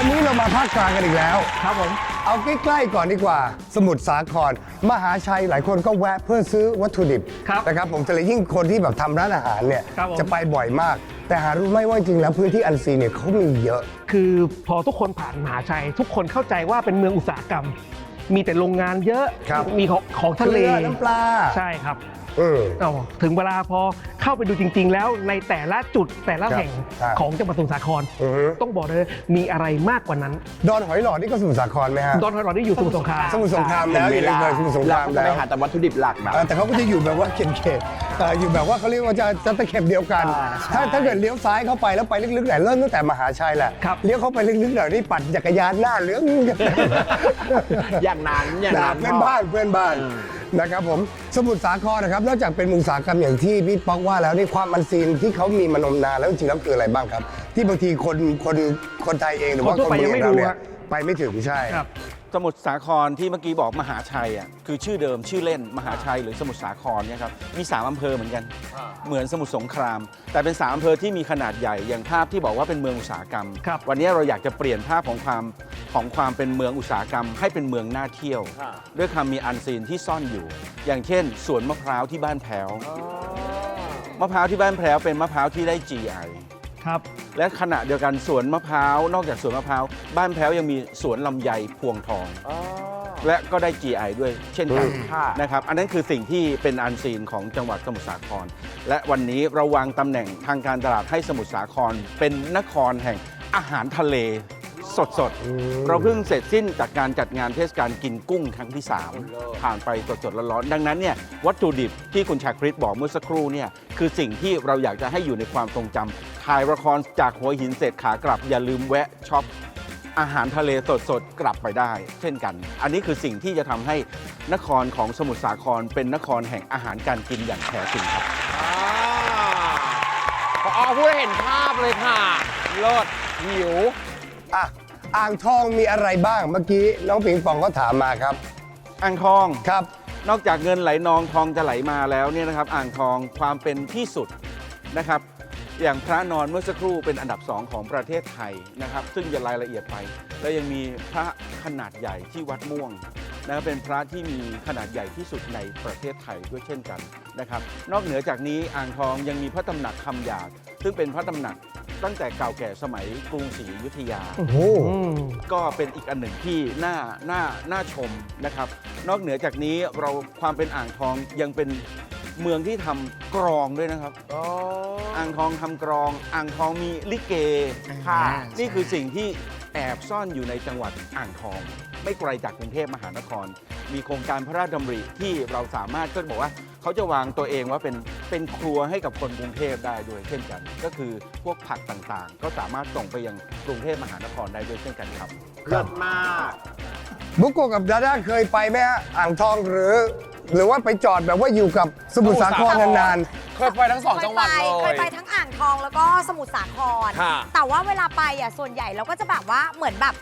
วันนี้เรามาภาคกลางกันอีกแล้ว ครับผม เอาใกล้ๆก่อนดีกว่า สมุทรสาคร มหาชัยหลายคนก็แวะเพื่อซื้อวัตถุดิบครับนะครับผมแต่ละยิ่งคนที่แบบทำร้านอาหารเนี่ยครับผม จะไปบ่อยมาก แต่หารู้ไหมว่าจริงๆแล้วพื้นที่อันซีนเนี่ยเขามีเยอะ คือพอทุกคนผ่านมหาชัย ทุกคนเข้าใจว่าเป็นเมืองอุตสาหกรรม มีแต่โรงงานเยอะ ครับมีของของทะเลเกลือน้ำปลา ใช่ครับ อืมเอาถึงเวลาพอเข้าไปดูจริง ๆ แล้วในแต่ละจุดแต่ละครับแห่งครับของจังหวัดสมุทรสาคร อือฮึต้องบอกเลยมีอะไรมากกว่านั้น ดอนหอยหลอดนี่ก็สมุทรสาครไหมฮะ ดอนหอยหลอดที่อยู่สมุทรสงคราม สมุทรสงครามแล้วอยู่ในเมืองสมุทรสงครามก็แล้ไปวหาแต่วัตถุดิบหลักนะ เออแต่เขาก็จะอยู่แบบว่าเข็มเข็มเอ่ออยู่แบบว่าเขาเรียกว่าจะจะตะเข็บเดียวกัน อ่าใช่ ถ้าถ้าเกิดเลี้ยวซ้ายเข้าไปแล้วไปลึกๆหน่อยเริ่มตั้งแต่มหาชัยแหละครับ เลี้ยวเข้าไปลึกๆหน่อยนี่ปั่นจักรยานหน้าเหลือง อย่างนั้นอย่างด่านั้นเพื่อนบ้านเพื่อนบ้าน อืม นะครับผมสมุทรสาครนะครับนอกจากเป็นเมุงสาหกรรมอย่างที่พี่ป๊อกว่าแล้วนี่ความมันซีนที่เขามีมานมนานแล้วจริงๆแล้วคืออะไรบ้างครับ ที่บางทีคนคนคนไทยเองหรือว่าคนทั่วไปเมืยังไม่เรารู้เนี่ยฮะไปไม่ถึงใช่ครับ สมุทรสาครที่เมื่อกี้บอกมหาชัยอะคือชื่อเดิมชื่อเล่นมหาชัยหรือสมุทรสาครเนี่ยครับมีสามอำเภอเหมือนกัน เหมือนสมุทรสงคราม แต่เป็นสามอำเภอที่มีขนาดใหญ่อย่างภาพที่บอกว่าเป็นเมืองอุตสาหกรรม ครับวันนี้เราอยากจะเปลี่ยนภาพของความของความเป็นเมืองอุตสาหกรรม ให้เป็นเมืองน่าเที่ยวด้วยคำมีอันซีนที่ซ่อนอยู่ อย่างเช่น สวนมะพร้าวที่บ้านแพ้ว มะพร้าวที่บ้านแพ้วเป็นมะพร้าวที่ได้ GI ครับและขณะเดียวกันสวนมะพร้าวนอกจากสวนมะพร้าวบ้านแพ้วยังมีสวนลำไยพวงทอง และก็ได้ GI ด้วยเช่นกันค่ะนะครับ อันนั้นคือสิ่งที่เป็นอันซีนของจังหวัดสมุทรสาคร และวันนี้เราวางตำแหน่งทางการตลาดให้สมุทรสาคร เป็นนครแห่งอาหารทะเล สดสดๆเราเพิ่งเสร็จสิ้นจากการจัดงานเทศกาลกินกุ้งครั้งที่ 3 ผ่านไปสดสดๆร้อนๆดังนั้นเนี่ยวัตถุดิบที่คุณชาคริตบอกเมื่อสักครู่เนี่ยคือสิ่งที่เราอยากจะให้อยู่ในความทรงจำ ถ่ายละครจากหัวหินเสร็จขากลับ อย่าลืมแวะช็อปอาหารทะเลสดๆ กลับไปได้ เช่นกัน อันนี้คือสิ่งที่จะทำให้นครของสมุทรสาครเป็นนครแห่งอาหารการกินอย่างแท้จริงครับ พอพูดให้เห็นภาพเลยค่ะเลิศหิว อะอ่างทองมีอะไรบ้างเมื่อกี้น้องปิงปองก็ถามมาครับ อ่างทอง ครับ นอกจากเงินไหลนองทองจะไหลมาแล้วเนี่ยนะครับ อ่างทองความเป็นที่สุดนะครับ อย่างพระนอนเมื่อสักครู่เป็นอันดับสองของประเทศไทยนะครับ ซึ่งจะรายละเอียดไป แล้วยังมีพระขนาดใหญ่ที่วัดม่วงนะครับเป็นพระที่มีขนาดใหญ่ที่สุดในประเทศไทยด้วยเช่นกันนะครับ นอกเหนือจากนี้อ่างทองยังมีพระตำหนักคำหยาดซึ่งเป็นพระตำหนักตั้งแต่เก่าแก่สมัยกรุงศรีอยุธยา โอ้โหอืมก็เป็นอีกอันหนึ่งที่น่าน่าน่าชมนะครับ นอกเหนือจากนี้เราความเป็นอ่างทองยังเป็น เมืองที่ทำกรองด้วยนะครับอ่างทองทำกรอง อ่างทองมีลิเก ค่ะ นี่คือสิ่งที่แอบซ่อนอยู่ในจังหวัดอ่างทอง ไม่ไกลจากกรุงเทพมหานคร มีโครงการพระราชดำริที่เราสามารถก็บอกว่าเขาจะวางตัวเองว่าเป็นเป็นครัวให้กับคนกรุงเทพได้ด้วยเช่นกัน ก็คือพวกผักต่างๆ ก็สามารถส่งไปยังกรุงเทพมหานครได้ด้วยเช่นกันครับ เลิศมาก บุกโกะกับดาด้าเคยไปไหมฮะอ่างทองหรือ หรือว่าไปจอดแบบว่าอยู่กับสมุทรสาครนานเคยไปทั้งสองจังหวัดเลเคยย ไปทั้งอ่างทองแล้วก็สมุทรสาคร ค่ะแต่ว่าเวลาไปอะส่วนใหญ่เราก็จะแบบว่าเหมือนแบบ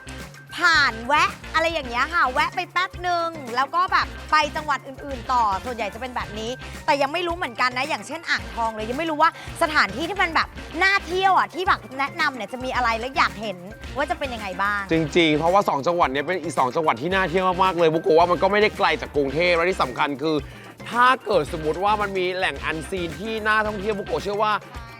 ผ่านแวะอะไรอย่างเงี้ยค่ะ แวะไปแป๊บหนึ่งแล้วก็แบบไปจังหวัดอื่น ๆ ต่อส่วนใหญ่จะเป็นแบบนี้ แต่ยังไม่รู้เหมือนกันนะ อย่างเช่นอ่างทองเลยยังไม่รู้ว่าสถานที่ที่มันแบบน่าเที่ยวอะที่แบบแนะนำเนี่ยจะมีอะไรแล้วอยากเห็นว่าจะเป็นยังไงบ้าง จริงๆ เพราะว่า 2 จังหวัดเนี้ยเป็นอีก 2 จังหวัดที่น่าเที่ยวมากๆเลยบุกโกะว่ามันก็ไม่ได้ไกลจากกรุงเทพและที่สำคัญคือ ถ้าเกิดสมมติว่ามันมีแหล่งอันซีนที่น่าท่องเที่ยวบุกโกะเชื่อว่า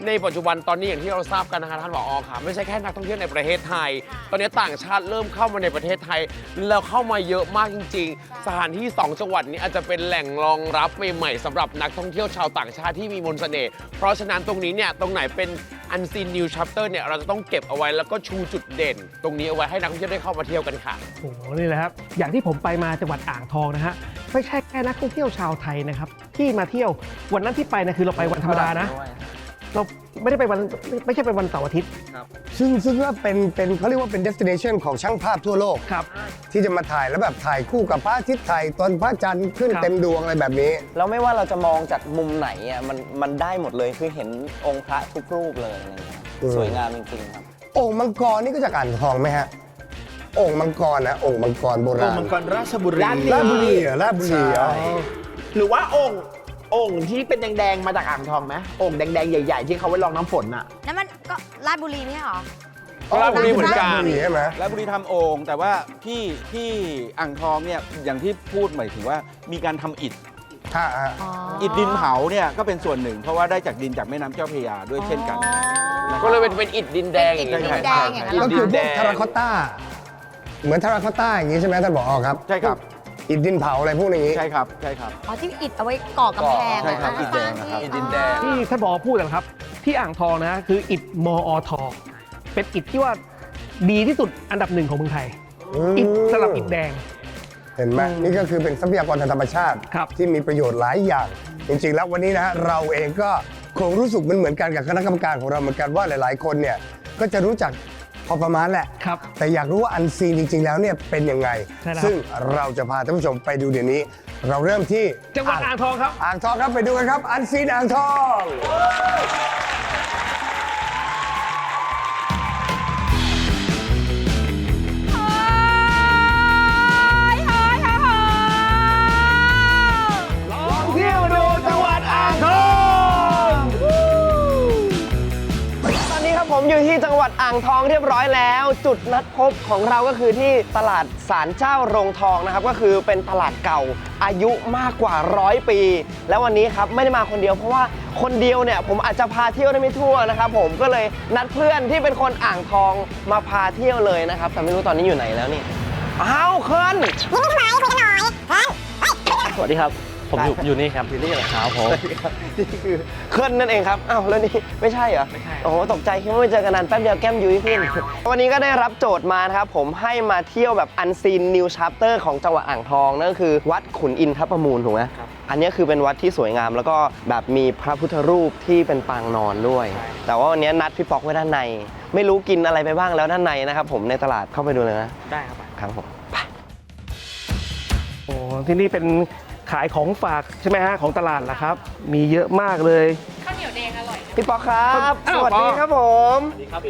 ในปัจจุบันตอนนี้อย่างที่เราทราบกันนะคะท่านผอค่ะไม่ใช่แค่นักท่องเที่ยวในประเทศไทย ตอนนี้ต่างชาติเริ่มเข้ามาในประเทศไทย แล้วเข้ามาเยอะมากจริง ๆ สถานที่ 2 จังหวัดนี้อาจจะเป็นแหล่งรองรับใหม่ๆสำหรับนักท่องเที่ยวชาวต่างชาติที่มีมนต์เสน่ห์เพราะฉะนั้นตรงนี้เนี่ยตรงไหนเป็นอันซีนนิวชัปเตอร์เนี่ยเราจะต้องเก็บเอาไว้แล้วก็ชูจุดเด่น ตรงนี้เอาไว้ให้นักท่องเที่ยวได้เข้ามาเที่ยวกันค่ะ โอ้โหนี่แหละครับ อย่างที่ผมไปมาจังหวัดอ่างทองนะฮะ ไม่ใช่แค่นักท่องเที่ยวชาวไทยนะครับที่มาเที่ยววันนั้นที่ไปนะคือเราไปวันธรรมดานะ เราไม่ได้ไปวันไม่ใช่ไปวันเสาร์อาทิตย์ๆซึ่งซึ่งก็เป็นเป็นเขาเรียกว่าเป็น destination ของช่างภาพทั่วโลก ครับ ที่จะมาถ่ายแล้วแบบถ่ายคู่กับพระอาทิตย์ถ่ายตอนพระจันทร์ขึ้นครับ เต็มดวงอะไรแบบนี้ แล้วไม่ว่าเราจะมองจากมุมไหนอะมันมันได้หมดเลยคือเห็นองค์พระทุกรูปเลยอะไรเงี้ยอืมสวยงามจริงๆครับ โอ่งมังกรนี่ก็จากอ่างทองไหมฮะ โอ่งมังกรนะโอ่งมังกรโบโอ่รางณมังกรราชบุรี ราชบุรีเหรอราชบุรีเหรอใช่หรือว่าองค์องค์ที่เป็นแดงๆมาจากอ่างทองไหมองค์แดงๆ ใหญ่ๆ ที่เขาไว้รองน้ำฝนอะ นั่นมันก็ราชบุรีไม่ใช่เหรอ ราชบุรีเหมือนกัน ราชบุรีใช่ไหม และบุรีทำโอ่งแต่ว่าที่ที่อ่างทองเนี่ยอย่างที่พูดหมายถึงว่ามีการทำอิฐค่ะอะอิฐดินเผาเนี่ยก็เป็นส่วนหนึ่ง เพราะว่าได้จากดินจากแม่น้ำเจ้าพระยาด้วยเช่นกัน ก็เลยเป็นเป็นอิฐดินแดงอย่างเป็นนี้อิฐดินแดงอย่างนั้นอิเหรฐก็ดิคือนพแดวกงทาราคอตต้า เหมือนทาราคอตต้าอย่างนี้ใช่ไหมท่านผอครับใช่ครับ อิฐดินเผาอะไรพวกนี้ ใช่ครับใช่ครับ อ๋อที่อิฐเอาไว้ก่อกำแพงใช่ครับอะอิฐแดงนะครับที่อิฐดินแดง ที่ท่านบอกพูดนะครับ ที่อ่างทองนะฮะคืออิฐมอทเป็นอิฐที่ว่าดีที่สุดอันดับหนึ่งของเมืองไทยอิฐสลับอิฐแดง เห็นไหมนี่ก็คือเป็นทรัพยากรทางธรรมชาติ ครับ ที่มีประโยชน์หลายอย่าง จริงๆ แล้ววันนี้นะฮะเราเองก็คงรู้สึกมันเหมือนกันกับคณะกรรมการของเราเหมือนกันว่าหลาย ๆ คนเนี่ยก็จะรู้จัก พอประมาณแหละ ครับ แต่อยากรู้ว่าอันซีนจริง ๆ แล้วเนี่ยเป็นยังไง ใช่แล้ว ซึ่งเราจะพาท่านผู้ชมไปดูเดี๋ยวนี้ เราเริ่มที่จังหวัดอ่างทองครับ อ่างทองครับไปดูกันครับ อันซีนอ่างทอง อยู่ที่จังหวัดอ่างทองเรียบร้อยแล้ว จุดนัดพบของเราก็คือที่ตลาดสารเจ้าโรงทองนะครับ ก็คือเป็นตลาดเก่าอายุมากกว่าร้อยปี แล้ววันนี้ครับไม่ได้มาคนเดียวเพราะว่าคนเดียวเนี่ยผมอาจจะพาเที่ยวได้ไม่ทั่วนะครับผมก็เลยนัดเพื่อนที่เป็นคนอ่างทองมาพาเที่ยวเลยนะครับแต่ไม่รู้ตอนนี้อยู่ไหนแล้วนี่อ้าวเคิร์นสวัสดีครับ ผมอยู่อยู่นี่ครับอยู่นี่เหรอครับผมนี่คือเคลื่อนนั่นเองครับอ้าวแล้วนี่ไม่ใช่เหรอไม่ใช่โอ้โหตกใจคิดว่าไม่เจอกันนานแป๊บเดียวแก้มยุ้ยขึ้นวันนี้ก็ได้รับโจทย์มานะครับผมให้มาเที่ยวแบบอันซีนนิวช a ปเตอร์ของจังหวัดอ่างทองนั่นก็คือ วัดขุนอินทรประมูลถูกไหมอันนี้คือเป็นวัดที่สวยงาม แล้วก็แบบมีพระพุทธรูปที่เป็นปางนอนด้วย แต่ว่าวันนี้นัดพี่ป๊อกไว้ด้านใน ไม่รู้กินอะไรไปบ้างแล้วด้านในนะครับผมในตลาดเข้าไปดูเลยนะได้ครับครับผมโอ้ที่นี่เป็น ขายของฝากใช่ไหมฮะของตลาดเหรอครับ มีเยอะมากเลยพี่ป๊อกครับ อ้าวสวัสดีป๊อก ครับผม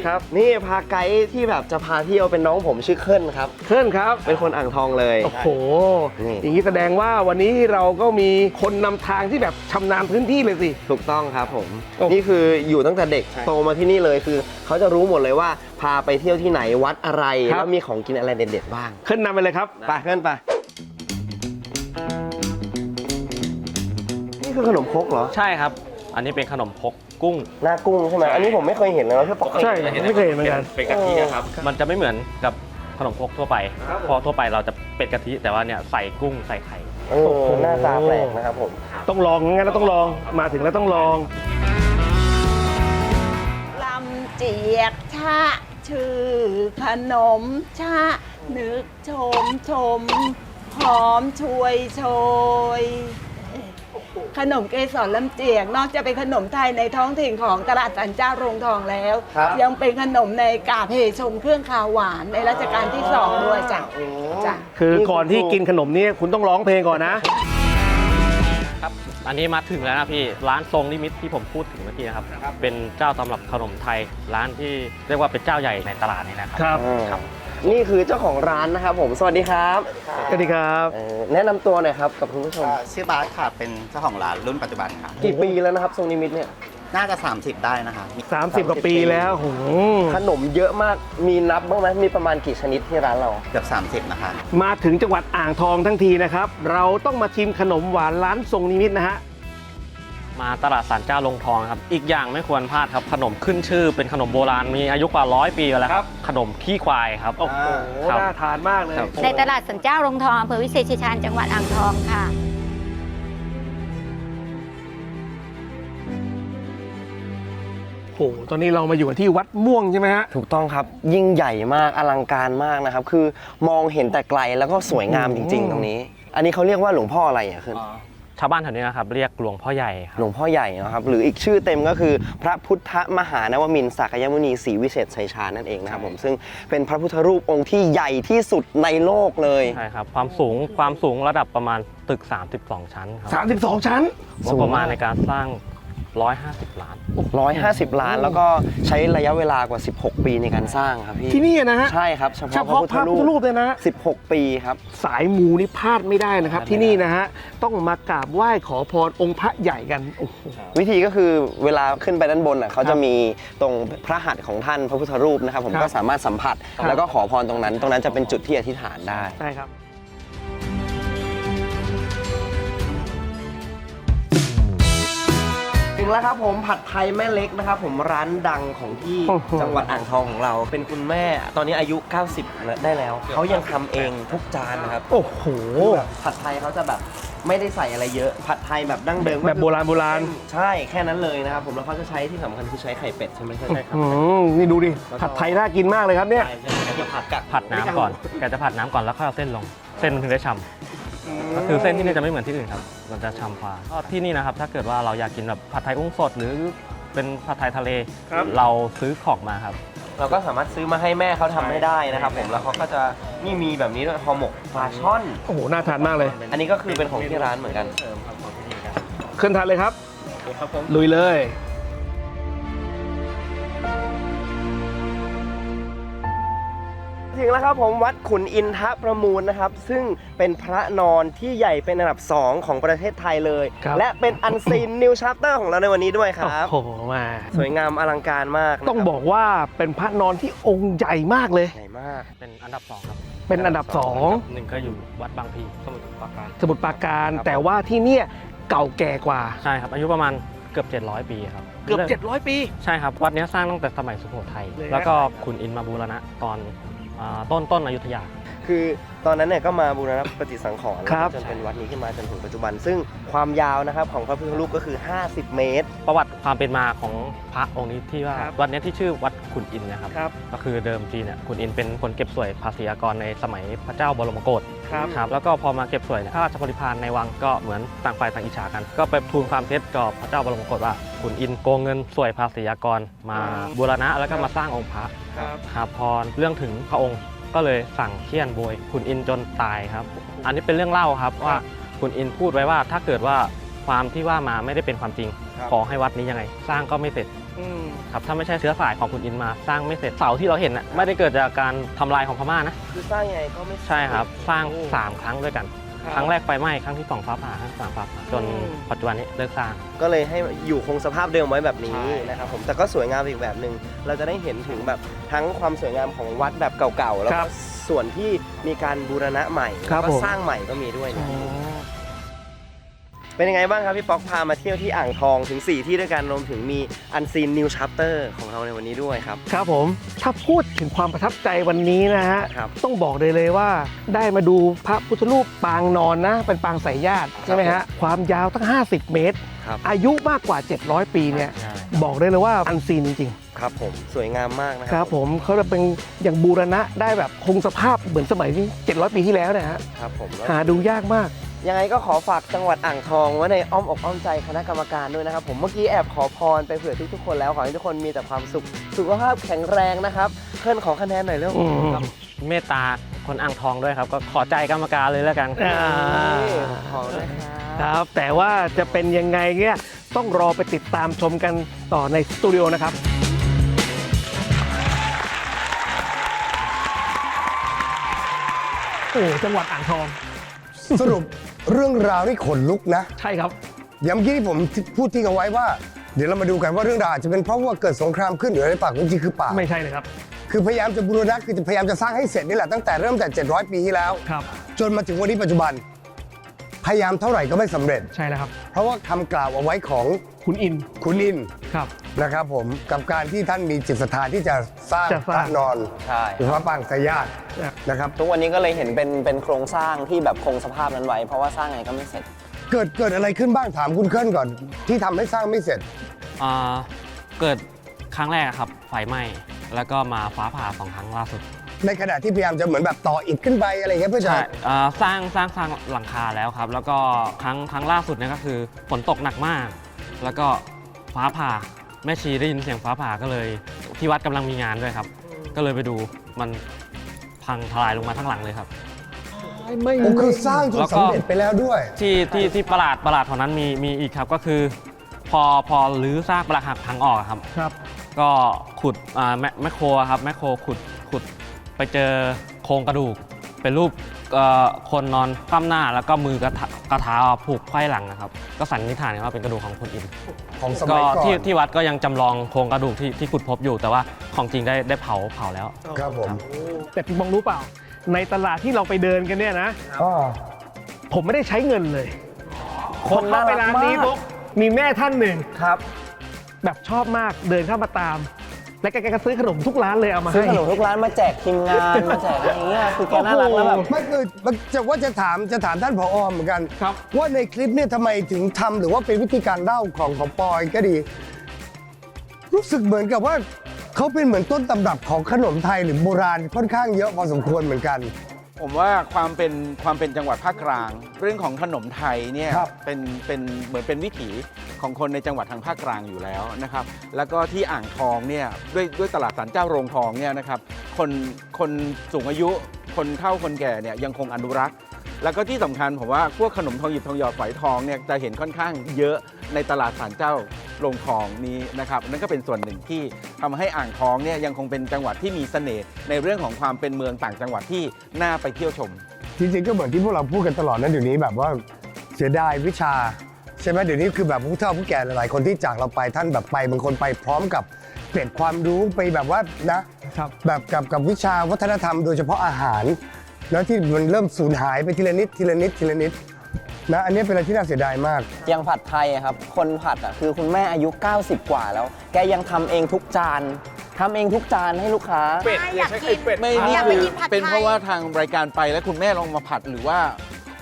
ครับนี่พาไกด์ที่แบบจะพาเที่ยวเป็นน้องผมชื่อเคิลครับเพื่อนครับ เป็นคนอ่างทองเลย โอ้โห นี่ อย่างนี้แสดงว่าวันนี้เราก็มีคนนำทางที่แบบชำนาญพื้นที่เลยสิ ถูกต้องครับผม โอ้ นี่คืออยู่ตั้งแต่เด็กโตมาที่นี่เลยคือ เขาจะรู้หมดเลยว่าพาไปเที่ยวที่ไหนวัดอะไรแล้วมีของกินอะไรเด็ดๆบ้างขึ้นนำไปเลยครับ ไปเพื่อนไป คือขนมครกเหรอ ใช่ครับ อันนี้เป็นขนมพกกุ้ง หน้ากุ้งใช่ไหมอันนี้ผมไม่เคยเห็นเลยนะพี่ป๊อกใช่ไม่เคยเห็นเหมือนกัน เป็นกะทิครับ มันจะไม่เหมือนกับขนมพกทั่วไปเพราะทั่วไปเราจะเป็นกะทิแต่ว่าเนี่ยใส่กุ้งใส่ไข่ เออหน้าตาแปลกนะครับผมต้องลองงั้นเราต้องลองมาถึงแล้วต้องลอง ลำเจียกชะ ชื่อขนมชะ นึกชมชม หอมช่วยโชย ขนมเกสรลำเจียกนอกจากเป็นขนมไทยในท้องถิ่นของตลาดสันเจ้าโรงทองแล้ว ครับ ยังเป็นขนมในกาบเฮชงเครื่องคาวหวานในรัชกาลที่สองด้วยจ้ะจ้ะ คือก่อนที่กินขนมนี้คุณต้องร้องเพลงก่อนนะ ครับ อันนี้มาถึงแล้วนะพี่ ร้านทรงนิมิตที่ผมพูดถึงเมื่อกี้นะครับ เป็นเจ้าตำรับขนมไทย ร้านที่เรียกว่าเป็นเจ้าใหญ่ในตลาดนี้นะครับ ครับครับ นี่คือเจ้าของร้านนะครับผมสวัสดีครับสวัสดีครับเออแนะนำตัวหน่อยครับกับคุณผู้ชม อ่าชื่อบาสค่ะ เป็นเจ้าของร้านรุ่นปัจจุบันค่ะ กี่ปีแล้วนะครับทรงนิมิตเนี่ยน่าจะ 30 ได้นะคะ30กว่าปีแล้วโหขนมเยอะมากมีนับบ้างไหมมีประมาณกี่ชนิดที่ร้านเรา เกือบ 30 นะคะ มาถึงจังหวัดอ่างทองทั้งทีนะครับ เราต้องมาชิมขนมหวานร้านทรงนิมิตนะฮะ มาตลาดสันเจ้าลงทองครับ อีกอย่างไม่ควรพลาดครับขนมขึ้นชื่อ เป็นขนมโบราณมีอายุกว่าร้อยปีแล้วครับ ขนมขี้ควายครับโอ้โหครับ น่าทานมากเลยครับ ในตลาดสันเจ้าโรงทองอำเภอวิเศษชัยชาญจังหวัดอ่างทองค่ะ โอ้โหตอนนี้เรามาอยู่กันที่วัดม่วงใช่ไหมฮะ ถูกต้องครับ ยิ่งใหญ่มากอลังการมากนะครับ คือมองเห็นแต่ไกลแล้วก็สวยงามจริง ๆ ตรงนี้ อันนี้เขาเรียกว่าหลวงพ่ออะไรอะคือ ชาวบ้านแถวนี้นะครับเรียกหลวงพ่อใหญ่ครับ หลวงพ่อใหญ่นะครับหรืออีกชื่อเต็มก็คือพระพุทธมหานวมินทร์สักยมุนีศรีวิเศษชัยชาญนั่นเองนะครับผมซึ่งเป็นพระพุทธรูปองค์ที่ใหญ่ที่สุดในโลกเลย ใช่ครับ ความสูงความสูงระดับประมาณตึก 32 ชั้นครับ32ชั้น งบประมาณในการสร้าง 150 ล้าน 150 ล้านแล้วก็ใช้ระยะเวลากว่า 16 ปีในการสร้างครับพี่ที่นี่นะฮะ ใช่ครับ เฉเฉพาะพาะพระพุทธรูปเลยนะ 16 ปีครับ สายมูนี่พลาดไม่ได้นะครับ พลาดไม่ได้ที่นี่นะฮะ ต้องมากราบไหว้ขอพรองค์พระใหญ่กันโอ้โห วิธีก็คือเวลาขึ้นไปด้านบนอะเขาจะมีตรงพระหัตถ์ของท่านพระพุทธรูปนะครับ ผมครับก็สามารถสัมผัส ครับ แล้วก็ขอพรตรงนั้น ตรงนั้นจะเป็นจุดที่อธิษฐานได้ใช่ครับ แล้วครับผมผัดไทยแม่เล็กนะครับผมร้านดังของที่โอ้โห จังหวัดอ่างทองของเรา เป็นคุณแม่ตอนนี้อายุ 90 ได้แล้ว เขายังทำเองทุกจานนะครับโอ้โหแบบผัดไทยเขาจะแบบไม่ได้ใส่อะไรเยอะ ผัดไทยแบบดั้งเดิมก็แบบคือโบราณโบราณ ใช่แค่นั้นเลยนะครับผมแล้วเขาจะใช้ที่สำคัญคือใช้ไข่เป็ดใช่ไหมใช่ครับ อืมนี่ดูดิผัดไทยน่ากินมากเลยครับเนี่ย ใช่ใช่จะผัดกับผัดน้ำก่อนแกจะผัดน้ำก่อนแล้วค่อยเอาเส้นลง เส้นมันถึงได้ฉ่ำ ก็คือเส้นที่นี่จะไม่เหมือนที่อื่นครับ มันจะฉ่ำกว่าก็ที่นี่นะครับ ถ้าเกิดว่าเราอยากกินแบบผัดไทยกุ้งสดหรือเป็นผัดไทยทะเล ครับ เราซื้อของมาครับ เราก็สามารถซื้อมาให้แม่เขาทำให้ได้นะครับผมแล้วเขาก็จะนี่มีแบบนี้ด้วยห่อหมกปลาช่อน โอ้โห น่าทานมากเลย อันนี้ก็คือเป็นของที่ร้านเหมือนกันขึ้นทานเลยครับลุยเลย ถึงแล้วครับผมวัดขุนอินทะประมูลนะครับ ซึ่งเป็นพระนอนที่ใหญ่เป็นอันดับ 2 ของประเทศไทยเลย ครับ และเป็นอันซีนนิวชาร์เตอร์ของเราในวันนี้ด้วยครับ โอ้โหมา สวยงามอลังการมากนะครับต้องบอกว่าเป็นพระนอนที่องค์ใหญ่มากเลย ใหญ่มาก เป็นอันดับสองครับเป็นอันดับสอง หนึ่งก็อยู่วัดบางพลีสมุทรปราการ สมุทรปราการแต่ว่าที่เนี่ยเก่าแก่กว่า ใช่ครับ อายุประมาณเกือบ 700 ปีครับเกือบ 700 ปี ใช่ครับ วัดเนี้ยสร้างตั้งแต่สมัยสุโขทัยเลยนะแล้วก็ขุนอินทร์มาบูรณะตอนอ่า ต้นต้นอยุธยา คือตอนนั้นเนี่ยก็มาบูรณะปฏิสังขรณ์ครับ จนเป็นวัดนี้ขึ้นมาจนถึงปัจจุบัน ซึ่งความยาวนะครับของพระพุทธรูปก็คือ 50 เมตร ประวัติความเป็นมาของพระองค์นี้ที่ว่าครับ วัดเนี้ยที่ชื่อวัด ขุนอินทร์นะครับ ครับ ก็คือเดิมทีเนี่ยขุนอินทร์เป็นคนเก็บสวยภาษีอากรในสมัยพระเจ้าบรมโกศครับ ครับแล้วก็พอมาเก็บสวยเนี่ยข้าราชบริพารในวังก็เหมือนต่างฝ่ายต่างอิจฉากัน ก็ไปทูลความเท็จกับพระเจ้าบรมโกศว่าขุนอินทร์โกงเงินสวยภาษีอากรมาบูรณะแล้วก็มาสร้างองค์พระครับ ครับพอเรื่องถึงพระองค์ก็เลยสั่งเคี่ยนโบยขุนอินทร์จนตายครับ อันนี้เป็นเรื่องเล่าครับว่าขุนอินทร์พูดไว้ว่าถ้าเกิดว่าความที่ว่ามาไม่ได้เป็นความจริง ครับ ขอให้วัดนี้ยังไง สร้างก็ไม่เสร็จอืม ครับถ้าไม่ใช่เชื้อสายของขุนอินทร์มาสร้างไม่เสร็จเสาที่เราเห็นน่ะไม่ได้เกิดจากการทำลายของพม่านะ คือสร้างยังไงก็ไม่ใช่ครับ สร้างโอ้3ครั้งด้วยกันครับครั้งแรกไฟไหม้ครั้งที่สองฟ้าผ่าครั้งที่สามฟ้าผ่าจนอืมปัจจุบันนี้เลิกสร้าง ก็เลยให้อยู่คงสภาพเดิมไว้แบบนี้ใช่นะครับผมแต่ก็สวยงามอีกแบบหนึ่งเราจะได้เห็นถึงแบบทั้งความสวยงามของวัดแบบเก่าๆแล้วครัก็บส่วนที่มีการบูรณะใหม่ครัแล้บวก็ผม สร้างใหม่ก็มีด้วยนะ เป็นยังไงบ้างครับพี่ป๊อกพามาเที่ยวที่อ่างทองถึง 4 ที่ด้วยกันรวมถึงมีอันซีนนิวชาร์เตอร์ของเราในวันนี้ด้วยครับ ครับผม ถ้าพูดถึงความประทับใจวันนี้นะฮะ ครับต้องบอกเลยเลยว่าได้มาดูพระพุทธรูปปางนอนนะ เป็นปางสายญาติใช่ไหมฮะ ความยาวตั้ง 50 เมตร ครับ อายุมากกว่า 700 ปีเนี่ยบอกได้เลยว่าอันซีนจริง ครับผมสวยงามมากนะๆครับผมเขาจะเป็นอย่างบูรณะได้แบบคงสภาพเหมือนสมัยนี้700 ปีที่แล้วนะฮะ ครับผมแล้วหาดูยากมาก ยังไงก็ขอฝากจังหวัดอ่างทองไว้ในอ้อมอกอ้อมใจคณะกรรมการด้วยนะครับ ผมเมื่อกี้แอบขอพรไปเผื่อทุกๆคนแล้วขอให้ทุกคนมีแต่ความสุข สุขภาพแข็งแรงนะครับเพื่อนขอคะแนนหน่อยเร็วอืมครับเมตตาคนอ่างทองด้วยครับ ก็ขอใจกรรมการเลยแล้วกันอ่าขอด้วยครับครับ แต่ว่าจะเป็นยังไงเนี่ยต้องรอไปติดตามชมกันต่อในสตูดิโอนะครับโอ้จังหวัดอ่างทอง สรุปเรื่องราวที่ขนลุกนะ ใช่ครับอย่างเมื่อกี้ที่ผมพูดทิ้งเอาไว้ว่า เดี๋ยวเรามาดูกันว่าเรื่องราวอาจจะเป็นเพราะว่าเกิดสงครามขึ้นหรืออะไรเปล่าจริงๆคือเปล่า ไม่ใช่เลยครับ คือพยายามจะบูรณะคือพยายามจะสร้างให้เสร็จนี่แหละตั้งแต่เริ่มแต่ 700 ปีที่แล้ว ครับ จนมาถึงวันนี้ปัจจุบัน พยายามเท่าไหร่ก็ไม่สำเร็จ ใช่แล้วครับ เพราะว่าคำกล่าวเอาไว้ของคุณอินคุณอินครับ นะครับผมกับการที่ท่านมีจิตศรัทธาที่จะสร้างจะพสร้าระงนอนใช่ หรือพระปางสายญาตินะครับ ทุกวันนี้ก็เลยเห็นเป็นเป็นโครงสร้างที่แบบคงสภาพนั้นไว้ เพราะว่าสร้างไงก็ไม่เสร็จ เกิดเกิดอะไรขึ้นบ้างถามคุณเคลื่อนก่อน ที่ทำให้สร้างไม่เสร็จ อ่าเกิดครั้งแรกอะครับไฟไหม้แล้วก็มาฟ้าผ่าสองครั้งล่าสุด ในขณะที่พยายามจะเหมือนแบบต่ออิฐขึ้นไปอะไรเงี้ยเพื่อจะ ใช่อ่าสร้างสร้างสร้างหลังคาแล้วครับ แล้วก็ครั้งครั้งล่าสุดเนี่ยก็คือฝนตกหนักมาก แล้วก็ฟ้าผ่าแม่ชีได้ยินเสียงฟ้าผ่าก็เลย ที่วัดกำลังมีงานด้วยครับ ก็เลยไปดูมันพังทลายลงมาทั้งหลังเลยครับ ไม่โอ้คือสร้างจนแล้วก็ สำเร็จไปแล้วด้วย ที่ที่ที่ประหลาดประหลาดเท่านั้นมีมีอีกครับก็คือ พอพอรื้อซากปรักหักพังออกอะครับ ครับ ก็ขุดอ่าแมแมคโครอะครับแมคโครขุดขุด ไปเจอโครงกระดูก เป็นรูปเอ่อคนนอนคว่ำหน้าแล้วก็มือกระทะกระทาผูกไขว้หลังนะครับ ก็สันนิษฐานว่าเป็นกระดูกของคนอินของสก็มัยก่อนที่ที่วัดก็ยังจำลองโครงกระดูกที่ที่ขุดพบอยู่ แต่ว่าของจริงได้ได้เผาเผาแล้ว ครับผมแต่พี่บองรู้เปล่า ในตลาดที่เราไปเดินกันเนี่ยนะ อ๋อผมไม่ได้ใช้เงินเลย คนเข้าไปร้านนี้น่ารักมากปุ๊บมีแม่ท่านหนึ่งครับ แบบชอบมากเดินเข้ามาตาม แล้วแกก็ซื้อขนมทุกร้านเลยเอามาซื้อให้ขนมทุกร้านมาแจกทีมงานมาแจกอะไรอย่างเงี้ยคือแกน่ารักแล้วแบบไม่คือจะว่าจะถามจะถามท่านผอเหมือนกันครับว่าในคลิปเนี่ยทำไมถึงทำหรือว่าเป็นวิธีการเล่าของของปอยก็ดี รู้สึกเหมือนกับว่าเขาเป็นเหมือนต้นตำรับของขนมไทยหรือโบราณค่อนข้างเยอะพอสมควรเหมือนกัน ผมว่าความเป็นความเป็นจังหวัดภาคกลาง เรื่องของขนมไทยเนี่ยครับ เป็นเป็นเหมือนเป็นวิถีของคนในจังหวัดทางภาคกลางอยู่แล้วนะครับ แล้วก็ที่อ่างทองเนี่ยด้วยด้วยตลาดสันเจ้าโรงทองเนี่ยนะครับคนคนสูงอายุคนเฒ่าคนแก่เนี่ยยังคงอนุรักษ์ แล้วก็ที่สำคัญผมว่าพวกขนมทองหยิบทองหยอดฝอยทองเนี่ยจะเห็นค่อนข้างเยอะในตลาดสารเจ้าโรงทองนี้นะครับนั่นก็เป็นส่วนหนึ่งที่ทำให้อ่างทองเนี่ยยังคงเป็นจังหวัดที่มีเสน่ห์ในเรื่องของความเป็นเมืองต่างจังหวัดที่น่าไปเที่ยวชม จริงๆก็เหมือนที่พวกเราพูดกันตลอดนะเดี๋ยวนี้แบบว่าเสียดายวิชาใช่ไหมเดี๋ยวนี้คือแบบผู้เฒ่าผู้แก่หลายๆคนที่จากเราไปท่านแบบไปบางคนไปพร้อมกับเกร็ดความรู้ไปแบบว่านะบแบบกับกับวิชาวัฒนธรรมโดยเฉพาะอาหาร แล้วที่มันเริ่มสูญหายไปทีละนิดทีละนิดทีละนิดนะอันนี้เป็นอะไรที่น่าเสียดายมาก อย่างผัดไทยอะครับ คนผัดอะคือคุณแม่อายุ 90 กว่าแล้ว แกยังทำเองทุกจานทำเองทุกจานให้ลูกค้า เป็ดอยากกินไม่อนี่ยากไปคือกินผัดไทย เป็นเพราะว่าทางรายการไปแล้วคุณแม่ลองมาผัดหรือว่า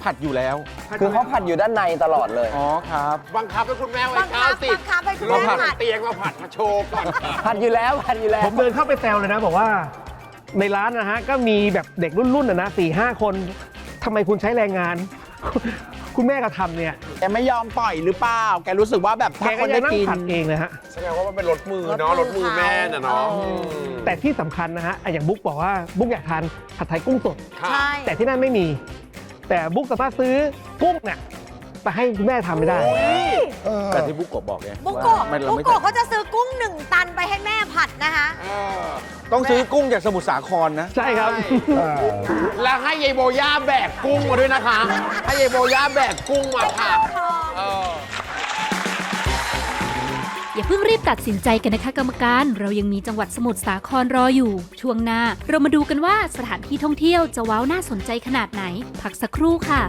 ผัดอยู่แล้ว คือเขาผัดอยู่ด้านในตลอดเลย อ๋อครับ บังคับให้คุณแม่ไว้บังคับ90บังคับให้คุณเราแม่ผัดผัดเตียงมาผัดมาโชว์ก่อน ผัดอยู่แล้วผัดอยู่แล้ว ผมเดินเข้าไปแซวเลยนะ บอกว่า ในร้านนะฮะก็มีแบบเด็กรุ่นๆนะนะสี่ห้าคนทำไมคุณใช้แรงงาน คุณแม่ก็ทำเนี่ย แกไม่ยอมปล่อยหรือเปล่า แกรู้สึกว่าแบบแกถ้าคก็นยัได้งนั่งกิน ผัดเองเลยฮะ แสดงว่ามันเป็นรถมือเนาะรถมือแม่น่ะเนาะแต่ที่สำคัญนะฮะอะอย่างบุ๊กบอกว่าบุ๊กอยากทานผัดไทยกุ้งสด ค่ะ ใช่ แต่ที่นั่นไม่มี แต่บุ๊กสามารถซื้อกุ้งเนี่ย แต่ให้คุณแม่ทำไม่ได้ เออแต่ที่บุกโกะบอกไงบุกว่าโกะไม่เราบุกไม่โกะเขาจะซื้อกุ้งหนึ่งตันไปให้แม่ผัดนะคะเออต้องซื้อกุ้งจากสมุทรสาครนะ ใช่ครับ เออแล้วให้ยายโบย่าแบกกุ้งมาด้วยนะคะ ให้ยายโบย่าแบกกุ้งมาค่ะเออ อย่าเพิ่งรีบตัดสินใจกันนะคะกรรมการ เรายังมีจังหวัดสมุทรสาครรออยู่ ช่วงหน้า เรามาดูกันว่าสถานที่ท่องเที่ยวจะว้าวน่าสนใจขนาดไหน พักสักครู่ค่ะ